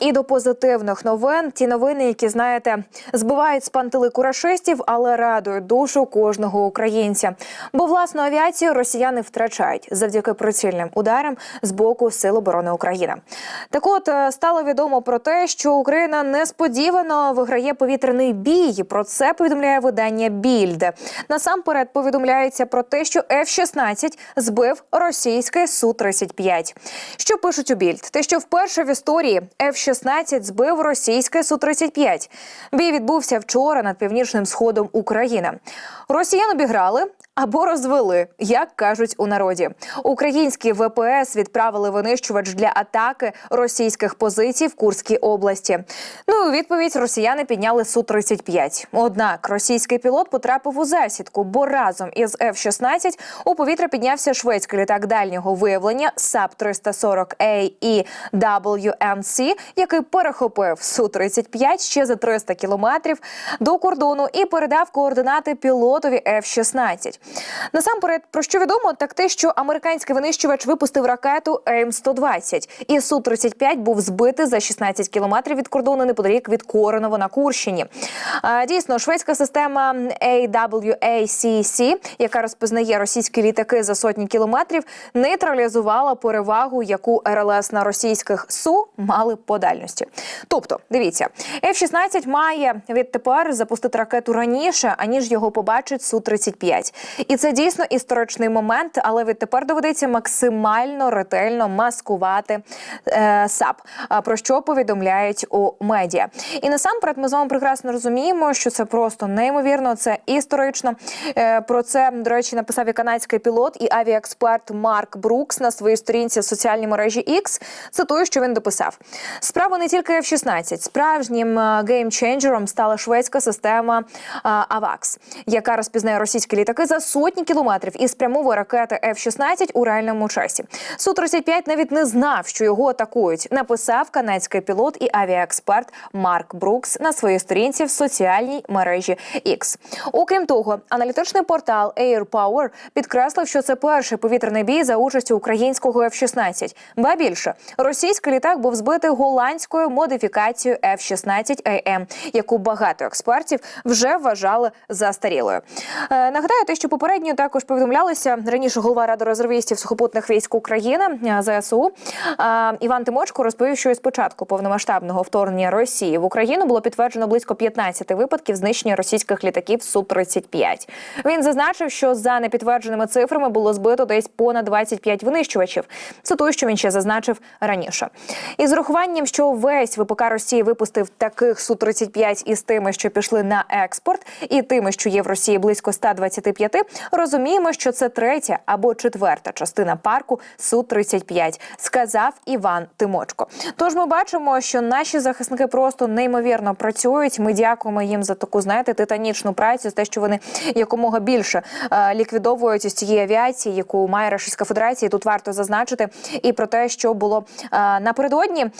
І до позитивних новин ті новини, які знаєте, збивають з пантелику рашистів, але радують душу кожного українця. Бо власну авіацію росіяни втрачають завдяки прицільним ударам з боку Сил оборони України. Так, от е, стало відомо про те, що Україна несподівано виграє повітряний бій. Про це повідомляє видання Більд. Насамперед повідомляється про те, що F-16 збив російський су 35 Що пишуть у Більд? Те, що вперше в історії F-16 збив російське Су-35. Бій відбувся вчора над північним сходом України. Росіян обіграли або розвели, як кажуть у народі. Українські ВПС відправили винищувач для атаки російських позицій в Курській області. Ну у відповідь росіяни підняли Су-35. Однак російський пілот потрапив у засідку, бо разом із F-16 у повітря піднявся шведський літак дальнього виявлення САП 340 a і WMC, який перехопив Су-35 ще за 300 кілометрів до кордону і передав координати пілотові F-16. Насамперед, про що відомо, так те, що американський винищувач випустив ракету АІМ-120, і Су-35 був збитий за 16 кілометрів від кордону неподалік від Коренова на Курщині. Дійсно, шведська система AWACC, яка розпізнає російські літаки за сотні кілометрів, нейтралізувала перевагу, яку РЛС на російських су мали по дальності. Тобто, дивіться, F-16 має відтепер запустити ракету раніше, аніж його побачить Су-35. І це дійсно історичний момент, але відтепер доведеться максимально ретельно маскувати е, САП, про що повідомляють у медіа. І насамперед ми з вами прекрасно розуміємо, що це просто неймовірно, це історично. Е, про це, до речі, написав і канадський пілот і авіаексперт Марк Брукс на своїй сторінці в соціальній мережі X. Цитую, що він дописав: справа не тільки F-16. Справжнім е, геймченджером стала шведська система е, AVAX, яка розпізнає російські літаки за сотні кілометрів і спрямовує ракети F-16 у реальному часі. Су-35 навіть не знав, що його атакують. Написав канадський пілот і авіаексперт Марк Брукс на своїй сторінці в соціальній мережі X. Окрім того, аналітичний портал Air Power підкреслив, що це перший повітряний бій за участю українського F-16. Ба більше російський літак був збитий голландською модифікацією F-16 AM, яку багато експертів вже вважали застарілою. Е, Нагадаю, те, що попередньо також повідомлялися раніше голова ради резервістів сухопутних військ України е, ЗСУ е, Іван Тимочко розповів, що із початку повномасштабного вторгнення Росії в Україну було підтверджено близько 15 випадків знищення російських літаків су 35 Він зазначив, що за непідтвердженими цифрами було збито десь понад 25 винищувачів. Це той, що він ще зазначив раніше. І з урахуванням, що весь ВПК Росії випустив таких су 35 із тими, що пішли на експорт, і тими, що є в Росії близько 125, розуміємо, що це третя або четверта частина парку су 35 сказав Іван Тимочко. Тож ми бачимо, що наші захисники просто неймовірно працюють. Ми дякуємо їм за таку, знаєте, титанічну працю, те, що вони якомога більше е, ліквідовують із цієї авіації, яку має Російська Федерація. Тут варто зазначити і про те, що було е, напередодні. Е,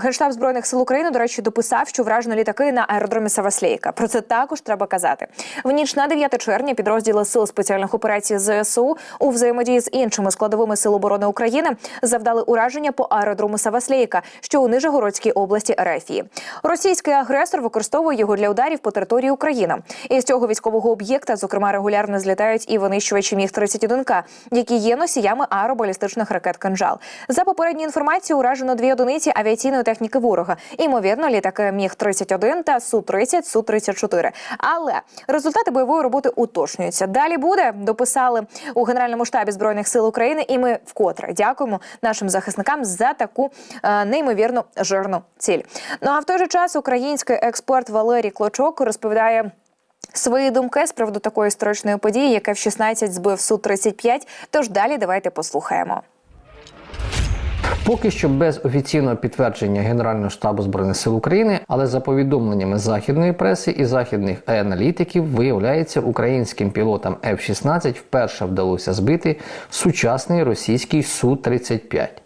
Генштаб збройних сил України, до речі, дописав, що вражено літаки на аеродромі Саваслейка. Про це також треба казати. В ніч на 9 червня підрозділи сил спеціальних операцій ЗСУ у взаємодії з іншими складовими сил оборони України завдали ураження по аеродрому Саваслейка, що у Нижегородській області Рефії. Російський агресор використовує його для ударів по території України. І з цього військового об'єкта, зокрема, регулярно злітають і винищувачі міг 31 к які є носіями аеробалістичних ракет «Кинжал». За попередньою інформацією, уражено дві одиниці авіаційної техніки ворога. Імовірно, літаки міг 31 та су 30 су 34 Але результати бойової роботи уточнюються. Далі буде дописали у генеральному штабі збройних сил України, і ми вкотре дякуємо нашим захисникам за таку е, неймовірно жирну ціль. Ну а в той же час український експерт Валерій Клочок розповідає. Свої думки з приводу такої історичної події, яка в 16 збив су 35 Тож далі давайте послухаємо. Поки що без офіційного підтвердження Генерального штабу збройних сил України, але за повідомленнями західної преси і західних аналітиків, виявляється, українським пілотам F-16 вперше вдалося збити сучасний російський су 35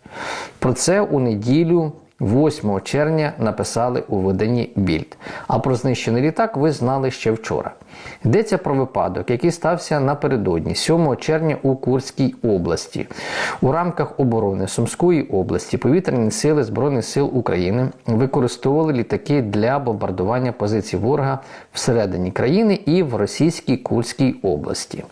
Про це у неділю 8 червня написали у виданні Більд. А про знищений літак ви знали ще вчора. Йдеться про випадок, який стався напередодні 7 червня у Курській області. У рамках оборони Сумської області повітряні сили Збройних сил України використовували літаки для бомбардування позицій ворога всередині країни і в російській Курській області.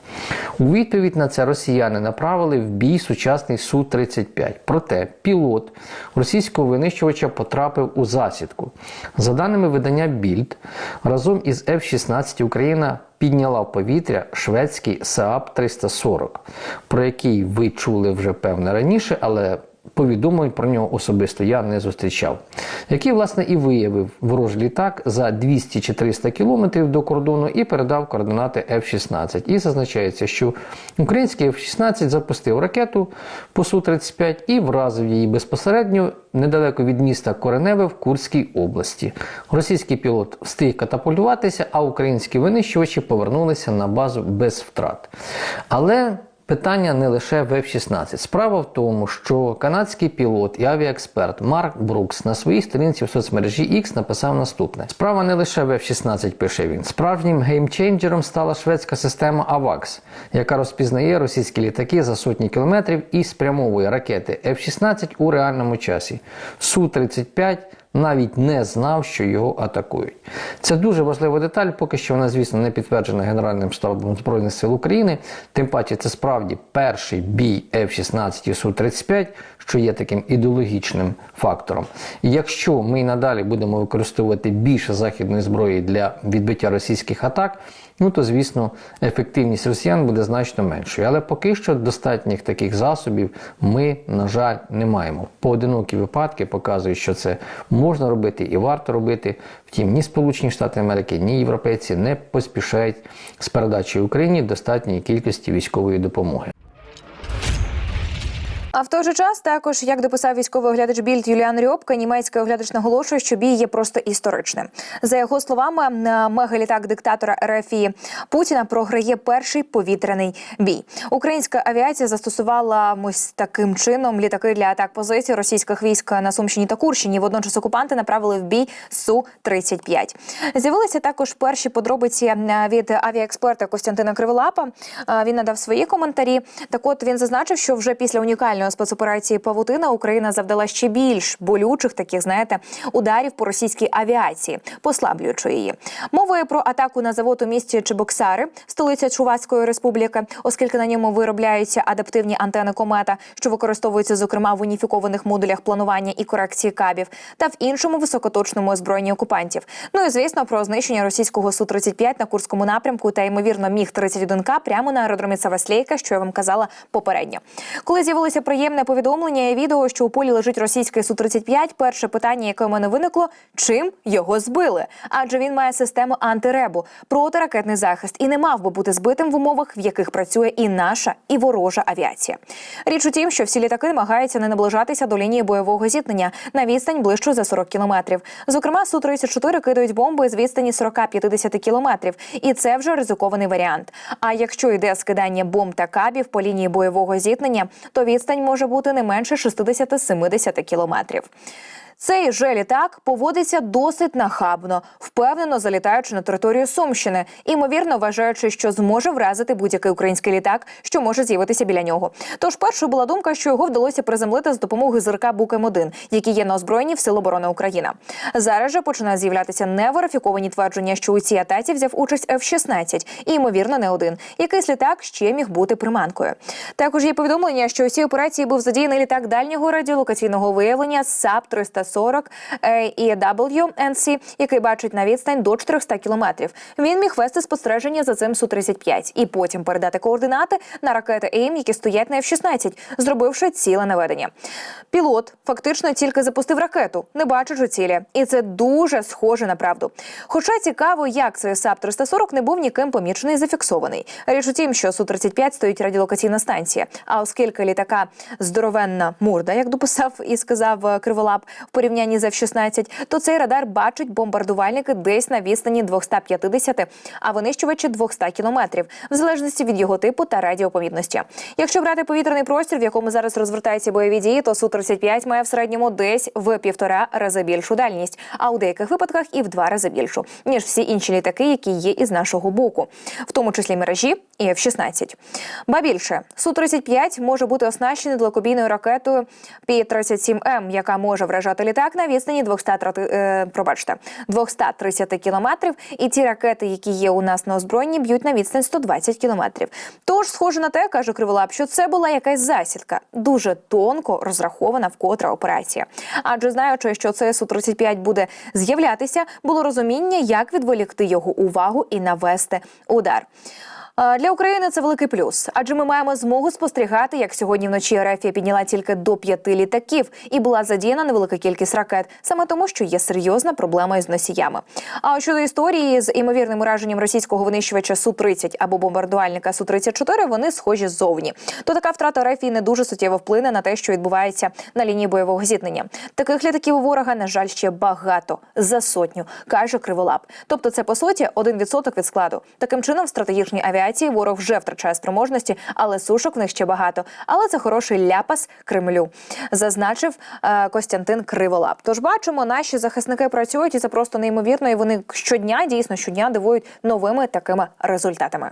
У відповідь на це росіяни направили в бій сучасний Су-35. Проте пілот російського винищувача потрапив у засідку. За даними видання Більд, разом із F-16 Україна підняла в повітря шведський Saab 340, про який ви чули вже певне раніше, але повідомлень про нього особисто я не зустрічав, який, власне, і виявив ворожий літак за 200 чи 300 кілометрів до кордону і передав координати F-16. І зазначається, що український F-16 запустив ракету по Су-35 і вразив її безпосередньо недалеко від міста Кореневе в Курській області. Російський пілот встиг катапультуватися, а українські винищувачі повернулися на базу без втрат. Але Питання не лише в F-16. Справа в тому, що канадський пілот і авіаексперт Марк Брукс на своїй сторінці в соцмережі X написав наступне: справа не лише в F-16, пише він. Справжнім геймчейнджером стала шведська система AVAX, яка розпізнає російські літаки за сотні кілометрів і спрямовує ракети F-16 у реальному часі. Су-35 навіть не знав, що його атакують. Це дуже важлива деталь, поки що вона, звісно, не підтверджена Генеральним штабом Збройних сил України. Тим паче, це справді перший бій F-16 і Су-35, що є таким ідеологічним фактором. І якщо ми й надалі будемо використовувати більше західної зброї для відбиття російських атак, ну то звісно ефективність росіян буде значно меншою. Але поки що достатніх таких засобів ми, на жаль, не маємо. Поодинокі випадки показують, що це можна робити і варто робити. Втім, ні Сполучені Штати Америки, ні європейці не поспішають з передачею Україні достатньої кількості військової допомоги. А в той же час, також як дописав військовий оглядач Більд Юліан Рьобка, німецький оглядач наголошує, що бій є просто історичним. За його словами, мегалітак диктатора РФІ Путіна програє перший повітряний бій. Українська авіація застосувала ось таким чином літаки для атак позицій російських військ на Сумщині та Курщині. Водночас окупанти направили в бій су 35 З'явилися також перші подробиці від авіаексперта Костянтина Криволапа. Він надав свої коментарі. Так, от він зазначив, що вже після унікальної спецоперації Павутина Україна завдала ще більш болючих таких, знаєте, ударів по російській авіації, послаблюючи її. Мовою про атаку на завод у місті Чебоксари, столиця Чувацької республіки, оскільки на ньому виробляються адаптивні антени комета, що використовуються зокрема в уніфікованих модулях планування і корекції кабів, та в іншому високоточному озброєнні окупантів. Ну і звісно про знищення російського су 35 на курському напрямку та ймовірно міг 31 к прямо на аеродромі Саваслейка, що я вам казала попередньо. Коли з'явилося приємне повідомлення і відео, що у полі лежить російський су 35 перше питання, яке у мене виникло: чим його збили? Адже він має систему антиребу, протиракетний захист і не мав би бути збитим в умовах, в яких працює і наша, і ворожа авіація. Річ у тім, що всі літаки намагаються не наближатися до лінії бойового зіткнення на відстань ближче за 40 кілометрів. Зокрема, су 34 кидають бомби з відстані 40-50 кілометрів, і це вже ризикований варіант. А якщо йде скидання бомб та кабів по лінії бойового зіткнення, то відстань може бути не менше 60-70 кілометрів. Цей же літак поводиться досить нахабно, впевнено залітаючи на територію Сумщини, імовірно вважаючи, що зможе вразити будь-який український літак, що може з'явитися біля нього. Тож першою була думка, що його вдалося приземлити з допомогою ЗРК Букем 1 які є на озброєнні в Сил оборони України. Зараз же починають з'являтися неверифіковані твердження, що у цій атаці взяв участь F-16, і ймовірно не один. Якийсь літак ще міг бути приманкою. Також є повідомлення, що у цій операції був задіяний літак дальнього радіолокаційного виявлення САП 340 і WNC, який бачить на відстань до 400 кілометрів. Він міг вести спостереження за цим су 35 і потім передати координати на ракети АІМ, які стоять на F-16, зробивши ціле наведення. Пілот фактично тільки запустив ракету, не бачачи цілі, і це дуже схоже на правду. Хоча цікаво, як цей САП 340 не був ніким помічений і зафіксований. Річ у тім, що су 35 стоїть радіолокаційна станція. А оскільки літака здоровенна мурда, як дописав і сказав е, Криволап, в порівнянні з F-16, то цей радар бачить бомбардувальники десь на відстані 250, а винищувачі 200 кілометрів, в залежності від його типу та радіопомітності. Якщо брати повітряний простір, в якому зараз розвертаються бойові дії, то Су-35 має в середньому десь в півтора рази більшу дальність, а у деяких випадках і в два рази більшу, ніж всі інші літаки, які є із нашого боку, в тому числі міражі і F-16. Ба більше Су-35 може бути оснащений далекобійною ракетою Пі-37М, яка може вражати літак на відстані 200, е, пробачте, 230 кілометрів. І ті ракети, які є у нас на озброєнні, б'ють на відстань 120 кілометрів. Тож, схоже на те, каже Криволап, що це була якась засідка, дуже тонко розрахована вкотра операція. Адже знаючи, що це Су-35 буде з'являтися, було розуміння, як відволікти його увагу і навести удар. Е, Для України це великий плюс, адже ми маємо змогу спостерігати, як сьогодні вночі Ерефія підняла тільки до п'яти літаків і була задіяна невелика кількість ракет, саме тому, що є серйозна проблема із носіями. А щодо історії з імовірним ураженням російського винищувача су 30 або бомбардувальника су 34 вони схожі ззовні. То така втрата Ерефії не дуже суттєво вплине на те, що відбувається на лінії бойового зіткнення. Таких літаків у ворога, на жаль, ще багато за сотню, каже Криволап. Тобто, це по суті 1% від складу. Таким чином, в стратегічній авіації ворог вже втрачає спроможності, але сушок в них ще багато. Але це хороший ляпас Кремлю, зазначив е, Костянтин Криволап. Тож бачимо, наші захисники працюють, і це просто неймовірно. І вони щодня дійсно щодня дивують новими такими результатами.